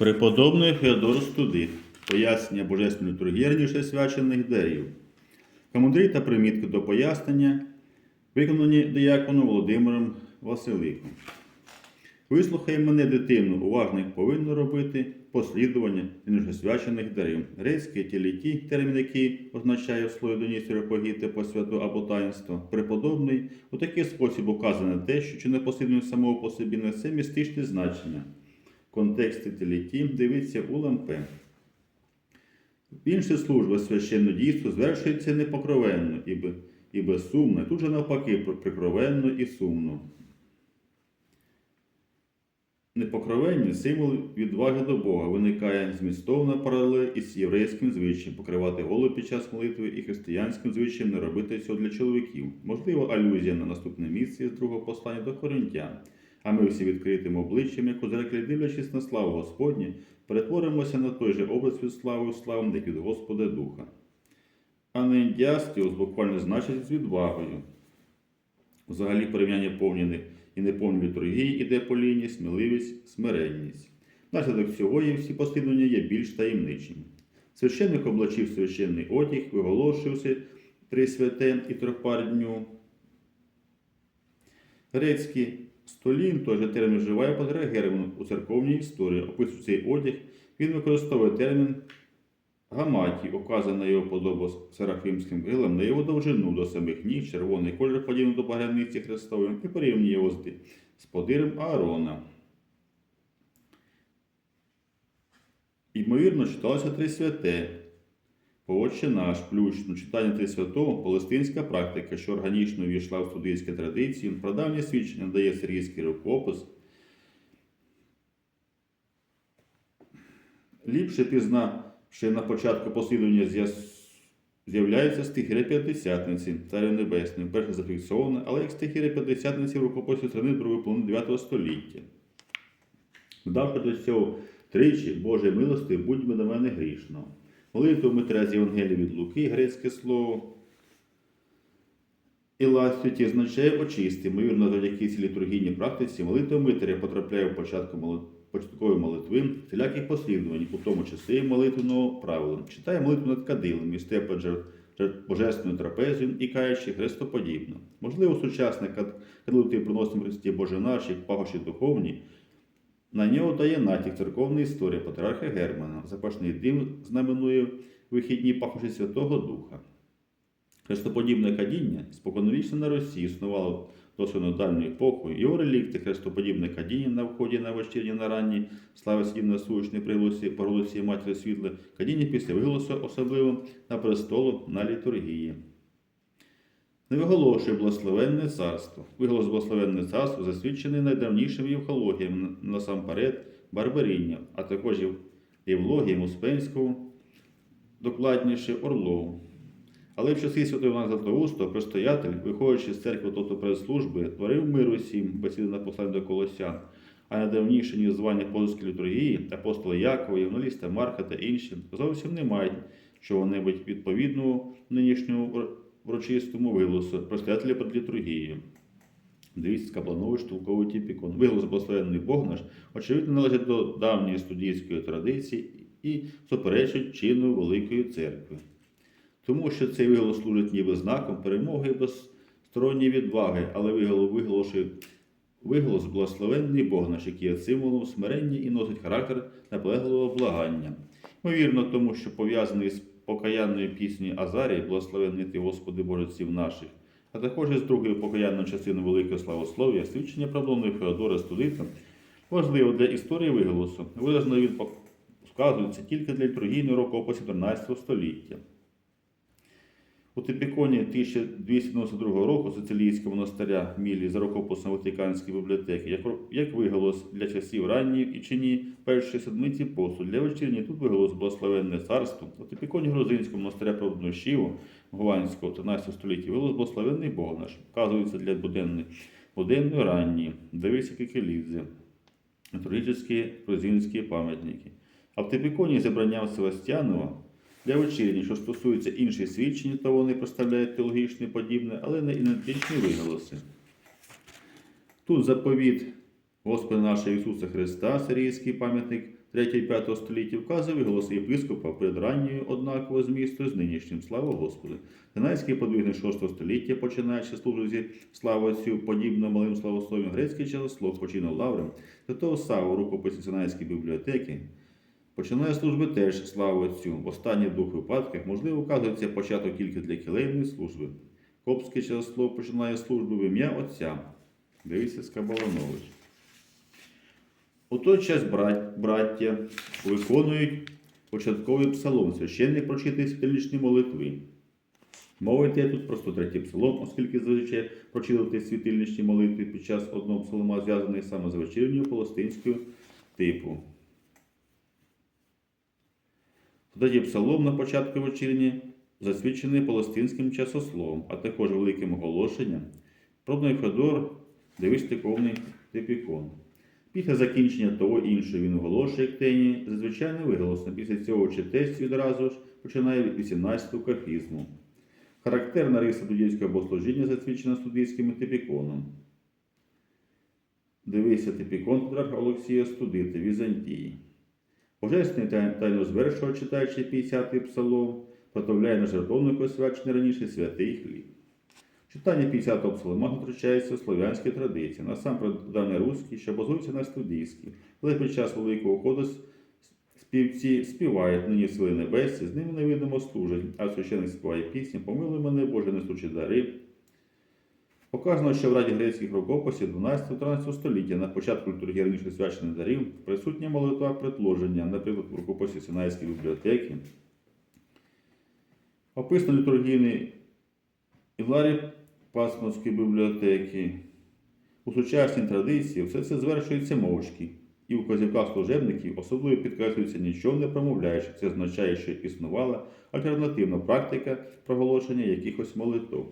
Преподобний Феодор Студит. Пояснення божественної літургії раніше свячених деїв. Коментарі та примітки до пояснення виконані дияконом Володимиром Василиком. Вислухай мене, дитину, уважно повинно робити послідування раніше свячених дарів. Грецький тіліті, термін, який означає в слові Донісі погіти по святу або таїнство, преподобний, у такий спосіб указане те, що чи не послідування самого по собі несе містичне значення. Контексті тіліті дивиться у лампе. Інші служби священного дійства звершується непокровенно і безсумно, тут же навпаки прикровенно і сумно. Непокровенні символ відваги до Бога виникає змістовна паралель із єврейським звичаєм покривати голову під час молитви і християнським звичаєм не робити цього для чоловіків. Можливо, алюзія на наступне місце з другого послання до Коринтян. А ми всі відкритим обличчям, як у зеркалі, дивлячись на славу Господню, перетворимося на той же образ від слави як від Господа Духа. А не діастіус буквально значить з відвагою. Взагалі порівняння повні і неповні літургії іде по лінії, сміливість, смиренність. Наслідок цього є всі послідування є більш таємничими. Священник облачив священний одяг, виголошився три святе і трьохпар дню. Грецький столін той же термін вживає Патера Герман у церковній історії. Описує цей одяг, він використовує термін гаматі, указаний його подобу серафімським крилем, на його довжину до самих ніг, червоний кольор подібний до багряниці Христової, і порівнює його з подирем Аарона. Ймовірно, читалося три святе. Отче наш, плющно, читання Три Святого, палестинська практика, що органічно увійшла в студійські традиції, прадавнє свідчення дає сирійський рукопис. Ліпше пізна, ще на початку послідування з'являється стихіра П'ятдесятниці, Царю Небесний, вперше зафіксована, але як стихіра П'ятдесятниці в рукописі страни другої половини 9 століття. Додавши до цього тричі Божої милости, будьмо до мене грішного. Молитву Митра з Євангелія від Луки, грецьке слово. І означає очисти. Ймовірно, завдяки цій літургійній практиці молитва Митря потрапляє в початку. Початкової молитви всіляких послідувань, у тому числі молитвеного правила. Читає молитву над кадилом, місте божественною трапезою і каючи хрестоподібно. Можливо, сучасне кад- ти приносимо Христі Боже наш, як пагощі духовні, на нього дає натяк церковна історія патріарха Германа. Запашний дим знаменує вихідні пахощі Святого Духа. Хрестоподібне кадіння споконвічно на Росії існувало до синодальної епохи. Його релікти хрестоподібне кадіння на вході на вечірні на ранні, слава сім на сущні приголосі, проголосі Матері Світла, кадіння після виголосу особливо на престолу на літургії. Не виголошує благословенне царство. Виголос благословенне царство засвідчений найдавнішим євхологієм насамперед Барбаріння, а також єв- Євлогієм Успенського, докладніше Орлову. Але в часи Святого Івана Златоуста предстоятель, виходячи з церкви тобто прес-служби, творив мир усім, бесіди на послання до колосян, а найдавніше ніж звання польської літургії, апостоли Якова, Євангеліста Марка та інші зовсім не мають чого-небудь відповідного нинішньому врочистому виголосу предстоятеля перед літургією. Дивіться, Капланович, Толковий Тіпікон. Виголос благословенний Бог наш, очевидно, належить до давньої студійської традиції і суперечить чину Великої церкви. Тому що цей виголос служить ніби знаком перемоги і безсторонньої відваги, але виголошує виголос благословенний Бог наш, який є символом смирення і носить характер наполегливого благання. Ймовірно, тому що пов'язаний з покаянною пісні Азарії, благословенний ти, Господи Боже наших, а також із другою покаянною частиною Великого Славослов'я, свідчення правдовної Феодора Студита, важливо для історії виголосу. Виразно він показується тільки для літургійного рукопису 13 століття. У Типіконі 1292 року Сицилійського монастиря Мілі за рукописом Ватиканської бібліотеки, як, виголос для часів ранньої і чині першої седмиці посту, для вечірні тут виголос Благословенне царство. У Типіконі Грузинського монастиря Правдного Шіву Гованського 13 столітті виголос Благословенний Бог наш, вказується для буденної, буденної ранньої, дивися кикелідзе, літургічні грузинські пам'ятники. А в Типіконі зібранням Севастьянова для вечірні, що стосується інших свідчень, то вони представляють теологічне подібне, але не ідентичні виголоси. Тут заповіт Господи наше Ісуса Христа, сирійський пам'ятник 3-5 століття, вказує голос єпископа перед ранньою однаково змісту з нинішнім. Слава Господу! Динайський подвигник 6 століття, починаючи службу зі слава Отцю, подібно малим славослов'ям, грецький часослов починав лавром, святого Саву, рукописі Синайської бібліотеки, Починає служби теж слава Отцю. В останніх двох випадках, можливо, вказується початок тільки для кілейної служби. Копське часослов починає службу в ім'я Отця. Дивіться Скабаланович. У той час браття виконують початковий псалом. Священник прочитає святилічні молитви. Мова йде тут про 103 псалом, оскільки зазвичай прочитувати світильничні молитви під час одного псалома зв'язаний саме з вечірньою палестинською типу. Тоді псалом на початку вечірні засвідчений палестинським часословом, а також великим оголошенням. Пробний Федор дивись стиковний типікон. Після закінчення того іншого він оголошує ктені зазвичайно виголосно. Після цього читець відразу ж починає від 18-го кафізму. Характерна риса буддійського богослужіння засвідчена студійським типіконом. Дивися типікон Олексія Студити, Візантії. Божественний тайно звершував, читаючи 50-й псалом, протовляє на жертовнику освячений раніше святий хліб. Читання 50-го псалма втручається в слов'янські традиції, насамперед давньоруські, що базуються на студійській, але під час Великого ходу співці співають нині сили небесі, з ними невидимо служать, а священик співає пісні, помилуй мене, Боже, несучи дари. Показано, що в раді грецьких рукописів 12-13 століття на початку літургії раніше свячених дарів присутня молитва предложення, наприклад, в рукописі Синайської бібліотеки. Описано літургійний Іларі Пасманської бібліотеки. У сучасній традиції все це звершується мовчки, і у вказівках служебників особливо підкреслюється нічого не промовляючи. Це означає, що існувала альтернативна практика проголошення якихось молитв.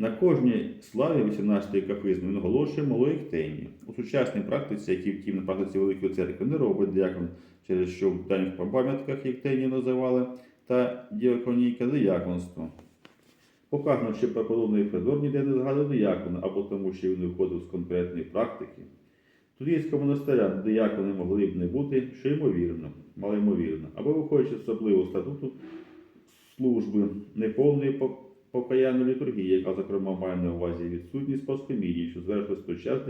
На кожній славі 18-ї кафизму він оголошує малої ктені. У сучасній практиці, які втім на практиці Великої церкви не робить діякон, через що в даних пам'ятках єктені називали, та діаконійка дияконство. Показано, що преподобний Федор ніде не згадує диякона, або тому, що він виходив з конкретної практики. Тодійського монастиря диякони могли б не бути, що ймовірно, малоймовірно, або виходячи з особливого статуту служби неповної по- покаянної літургії, яка, зокрема, має на увазі відсутність поскомідії, що звершилась той час.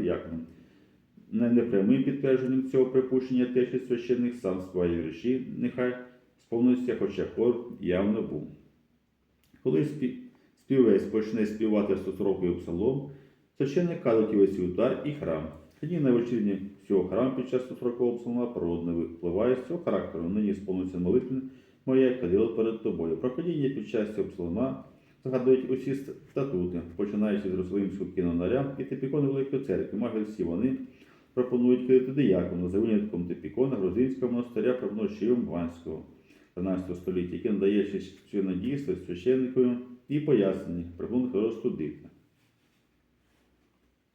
Непрямим підтвердженням цього припущення те, що священник сам співає вірші, нехай сповнився, хоча хор явно був. Коли співець почне співати 140 псалом, священник кадить увесь удар і храм. Тоді на вечірні всього храм під час 140 псалма природне випливає з цього характеру. Нині сповниться молитвен моє кадило перед тобою. Проходіння під час цього псалма згадують усі статути, починаючи з Єрусалимського кінонаря і типікону Великої церкви. Майже всі вони пропонують кидати диякону за винятком типікона грузинського монастиря правнощивим Ванського 13 століття, який надає ще священнодійство священникові і пояснення прибунку розсудити.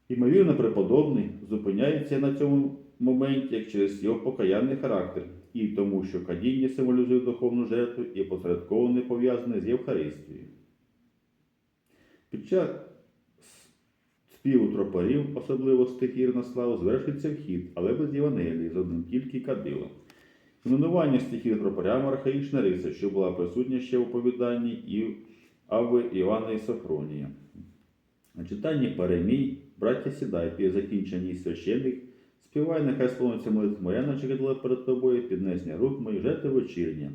Ймовірно, преподобний зупиняється на цьому моменті як через його покаянний характер, і тому, що кадіння символізує духовну жертву і посередково не пов'язане з Євхаристією. Під час співу тропарів, особливо стихір на славу, звершується вхід, але без Євангелії, з одним тільки кадилом. Іменування стихів тропарями архаїчна риса, що була присутня ще у повіданні і Ави Івана і Софронія. На читанні Паремій, браття сідай, під закінченні священник, співай, нехай сповниться молитва моя, наче перед тобою, піднесення рук моїх, жертви вечірня.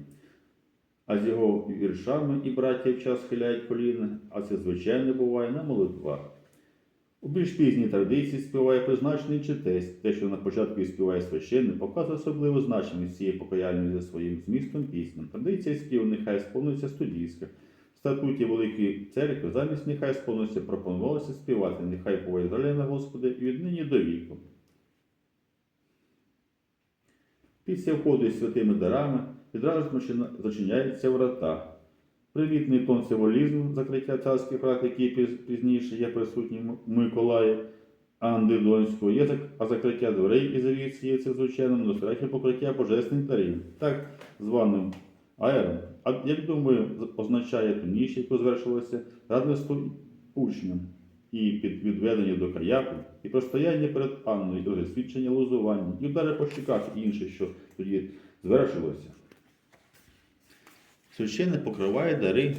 А з його віршами і браття в час схиляють коліна, а це звичайно буває на молитвах. У більш пізній традиції співає призначений читець, те, що на початку співає священник, показує особливу значимість цієї покаяльної за своїм змістом пісням. Традиція співу нехай сповниться студійська. В статуті Великої церкви замість нехай сповниться пропонувалося співати, нехай повідомляє на Господи і від нині до віку. Після входу із святими дарами відразу зачиняються врата. Примітний тон символізму закриття царських врат, який пізніше є присутнім у Миколаї Анди Донського, є а закриття дверей і завіс є це звичайно недостатньо покриття божественних дарів, так званим аером. А як думаю, означає ту ніч, яку звершилося радництво учням. і під відведення до каяку, і простояння перед Анною, і свідчення лозування, і удари по щеках і інше, що тоді звершилося. Священник покриває дари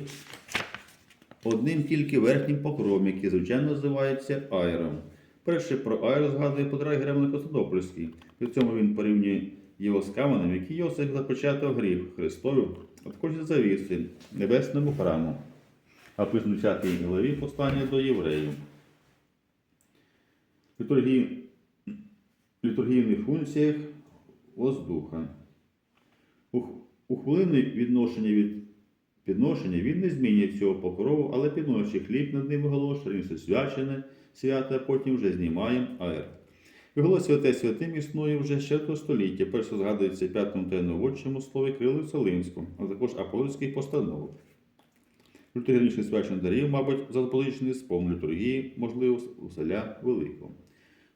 одним тільки верхнім покровом, який звичайно називається аером. Перше про аер згадує Петра Гремлик Константопольський. При цьому він порівнює його з каменем, який Йосиф започатав гріх також із завіси небесному храму. А в 10 главі послання до євреїв. Літургій... Літургійних функціях воздуха. У хвилини відношення від підношення він не змінює цього покрову, але підносячи хліб над ним оголошує, все свячене свято, а потім вже знімає аер. Його святе святим існує вже з 4 століття. Перше згадується п'ятому та новодчому слові Кирилу Солинському, а також апостольських постанов. Літургічний свячених дарів, мабуть, заполичений спом літургії, можливо, у селя Великого.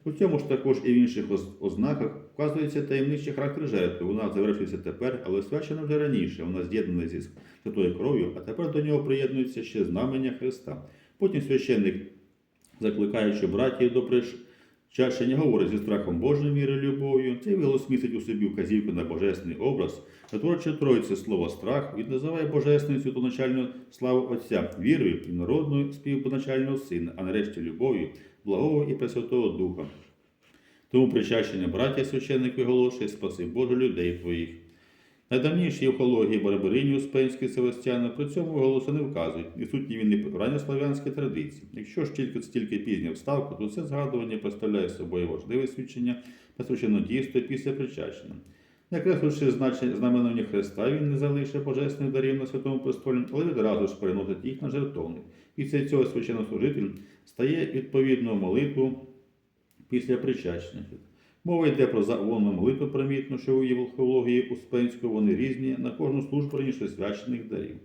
У цьому ж також і в інших ознаках вказується таємничий характер жертви. Вона завершується тепер, але свячена вже раніше. Вона з'єднана зі святою кров'ю, а тепер до нього приєднується ще знамення Христа. Потім священник, закликаючи братів до причащення, говорить зі страхом Божою міри любов'ю. Цей виголос містить у собі вказівку на божественний образ, творче троїться слово страх, він називає божественною святоначальну славу Отця, вірою і народною співпоначального Сина, а нарешті любов'ю, благого і Пресвятого Духа. Тому причащення браття священник виголошує спаси Боже людей твоїх. Найдавніші евхології Барбарині Успенський Севастьяна при цьому голосу не вказують, і сутні він не ранньослав'янські традиції. Якщо ж тільки стільки пізня вставка, то це згадування представляє собою важливе свідчення та священне дійство після причащення. Накресливши знаменування Христа, він не залишив божественних дарів на святому престолі, але відразу ж переносить їх на жертовник. Після цього священнослужитель стає відповідну молитву після причащення. Мова йде про загонну молитву примітну, що у Євхології Успенської вони різні на кожну службу раніше свячених дарів.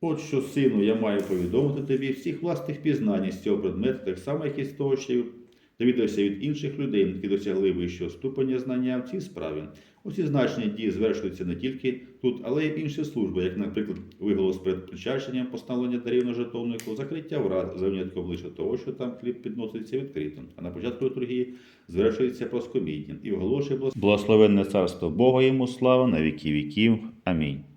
От що, сину, я маю повідомити тобі всіх власних пізнань з цього предмету, так само, як і з того, що довідався від інших людей, які досягли вищого ступеня знання в цій справі. Усі значні дії звершуються не тільки тут, але й інші служби, як, наприклад, виголос перед причащенням, постановлення дарів на жертовнику, закриття врат за винятком лише того, що там хліб підноситься відкритим, а на початку літургії звершується проскоміддя і оголошує благословенне царство Бога йому слава на віки віків. Амінь.